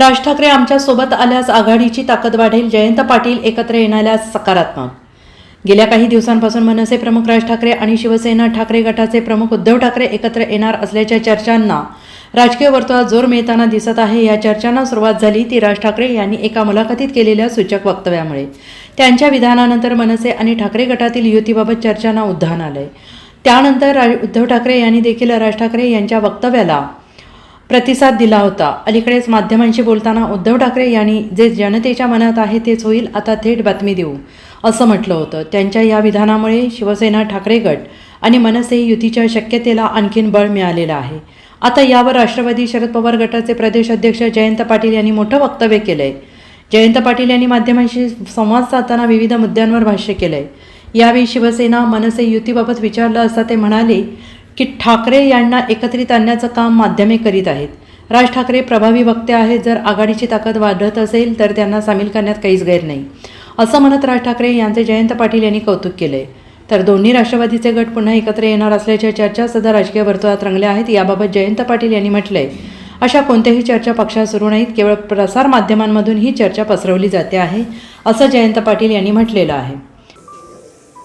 राज ठाकरे आमच्यासोबत आल्यास आघाडीची ताकद वाढेल जयंत पाटील एकत्र येण्याला सकारात्मक. गेल्या काही दिवसांपासून मनसे प्रमुख राज ठाकरे आणि शिवसेना ठाकरे गटाचे प्रमुख उद्धव ठाकरे एकत्र येणार असल्याच्या चर्चांना राजकीय वर्तुळात जोर मिळताना दिसत आहे. या चर्चांना सुरुवात झाली ती राज ठाकरे यांनी एका मुलाखतीत केलेल्या सूचक वक्तव्यामुळे. त्यांच्या विधानानंतर मनसे आणि ठाकरे गटातील युतीबाबत चर्चांना उद्धान आलंय. त्यानंतर राज उद्धव ठाकरे यांनी देखील राज ठाकरे यांच्या वक्तव्याला प्रतिसाद दिला होता. अलीकडेच माध्यमांशी बोलताना उद्धव ठाकरे यांनी जे जनतेच्या मनात आहे तेच होईल आता थेट बातमी देऊ असं म्हटलं होतं. त्यांच्या या विधानामुळे शिवसेना ठाकरे गट आणि मनसे युतीच्या शक्यतेला आणखीन बळ मिळालेलं आहे. आता यावर राष्ट्रवादी शरद पवार गटाचे प्रदेश अध्यक्ष जयंत पाटील यांनी मोठं वक्तव्य केलं आहे जयंत पाटील यांनी माध्यमांशी संवाद साधताना विविध मुद्द्यांवर भाष्य केलं आहे यावेळी शिवसेना मनसे युतीबाबत विचारलं असता ते म्हणाले की ठाकरे यांना एकत्रित आणण्याचं काम माध्यमे करीत आहेत. राज ठाकरे प्रभावी वक्ते आहेत. जर आघाडीची ताकद वाढत असेल तर त्यांना सामील करण्यात काहीच गैर नाही. असं म्हणत राज ठाकरे यांचे जयंत पाटील यांनी कौतुक केलंय. तर दोन्ही राष्ट्रवादीचे गट पुन्हा एकत्र येणार असल्याच्या चर्चा सध्या राजकीय वर्तुळात रंगल्या आहेत. याबाबत जयंत पाटील यांनी म्हटलंय अशा कोणत्याही चर्चा पक्षात सुरू नाहीत. केवळ प्रसार माध्यमांमधून ही चर्चा पसरवली जाते आहे असं जयंत पाटील यांनी म्हटलेलं आहे.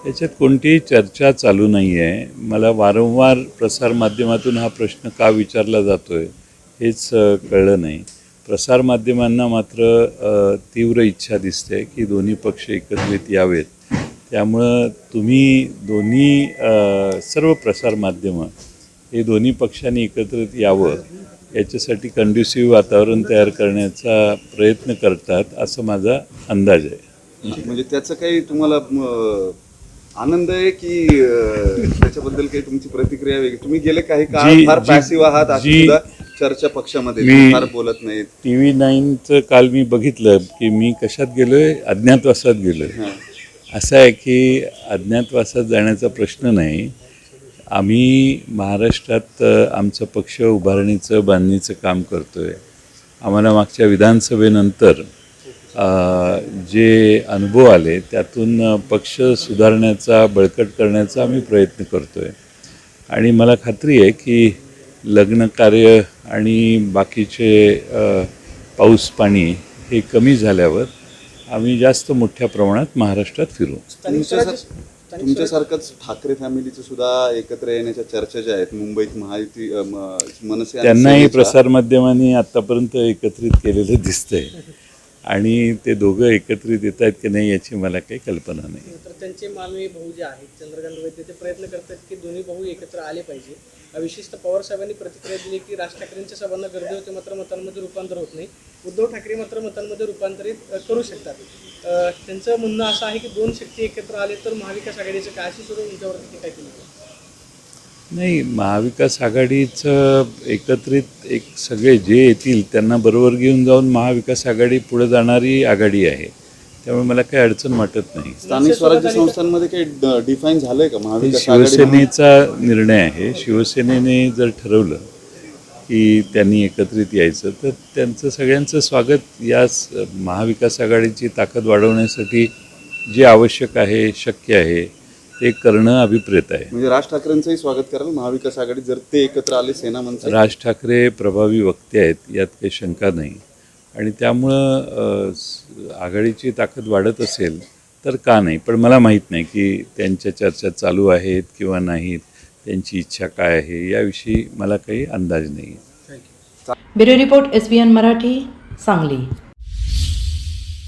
याच्यात कोणतीही चर्चा चालू नाही आहे मला वारंवार प्रसारमाध्यमातून हा प्रश्न का विचारला जातो आहे हेच कळलं नाही. प्रसारमाध्यमांना मात्र तीव्र इच्छा दिसते की दोन्ही पक्ष एकत्रित यावेत. त्यामुळं तुम्ही दोन्ही सर्व प्रसारमाध्यमं हे दोन्ही पक्षांनी एकत्रित यावं याच्यासाठी कंड्युसिव्ह वातावरण तयार करण्याचा प्रयत्न करतात असं माझा अंदाज आहे. म्हणजे त्याचं काही तुम्हाला आनंद आहे की त्याच्याबद्दल काही तुमची प्रतिक्रिया वेगळी. तुम्ही गेले काही काळ फार पॅसिव्ह आहात अशी जी- सुद्धा चर्चा पक्षामध्ये फार बोलत नाहीत. टी व्ही नाईनचं काल मी बघितलं की मी कशात गेलोय? अज्ञातवासात गेलोय. हां. असं आहे की अज्ञातवासात जाण्याचा प्रश्न नाही. आम्ही महाराष्ट्रात आमचं पक्ष उभारणीचं बांधणीचं काम करतोय. आम्हाला मागच्या विधानसभेनंतर जे अनुभव आले त्यातून पक्ष सुधारण्याचा बळकट करण्याचा आम्ही प्रयत्न करतोय. आणि मला खात्री आहे की लग्न कार्य आणि बाकीचे पाऊस पाणी हे कमी झाल्यावर आम्ही जास्त मोठ्या प्रमाणात महाराष्ट्रात फिरू. तुमच्या तुमच्यासारखंच ठाकरे फॅमिलीचे सुद्धा एकत्र येण्याच्या चर्चा ज्या आहेत मुंबईत महायुती मनसे त्यांनाही प्रसारमाध्यमांनी आत्तापर्यंत एकत्रित केलेलं दिसतंय. आणि ते दोघं एकत्रित येत आहेत की नाही याची मला काही कल्पना नाही. तर त्यांचे मानवी भाऊ जे आहेत चंद्रकांत वैद्य ते प्रयत्न करतात की दोन्ही भाऊ एकत्र आले पाहिजे. विशिष्ट विशेषतः पवार साहेबांनी प्रतिक्रिया दिली की राज ठाकरेंच्या सभांना गर्दी होते मात्र मतांमध्ये रूपांतर होत नाही. उद्धव ठाकरे मात्र मतांमध्ये रूपांतरित करू शकतात. त्यांचं म्हणणं असं आहे की दोन शक्ती एकत्र आले तर महाविकास आघाडीचं काय अशी सुरू यांच्यावरती टीका केली? नाही महाविकास आघाडीचं एकत्रित एक सगळे जे येतील त्यांना बरोबर घेऊन जाऊन महाविकास आघाडी पुढे जाणारी आघाडी आहे. त्यामुळे मला काही अडचण वाटत नाही. स्थानिक स्वराज्य संस्थांमध्ये काही डिफाईन झालंय का महाविकास आघाडी शिवसेनेचा निर्णय आहे. शिवसेनेने जर ठरवलं की त्यांनी एकत्रित यायचं तर त्यांचं सगळ्यांचं स्वागत या महाविकास आघाडीची ताकद वाढवण्यासाठी जे आवश्यक आहे शक्य आहे ते करणं अभिप्रेत आहे. म्हणजे राज ठाकरेंचंही स्वागत कराल महाविकास आघाडी जर ते एकत्र आले सेना मनसे राज ठाकरे प्रभावी वक्ते आहेत यात काही शंका नाही. आणि त्यामुळं आघाडीची ताकद वाढत असेल तर का नाही? पण मला माहीत नाही की त्यांच्या चर्चा चालू आहेत किंवा नाहीत त्यांची इच्छा काय आहे याविषयी मला काही अंदाज नाही. आहे bureau report S B N Marathi Sangli.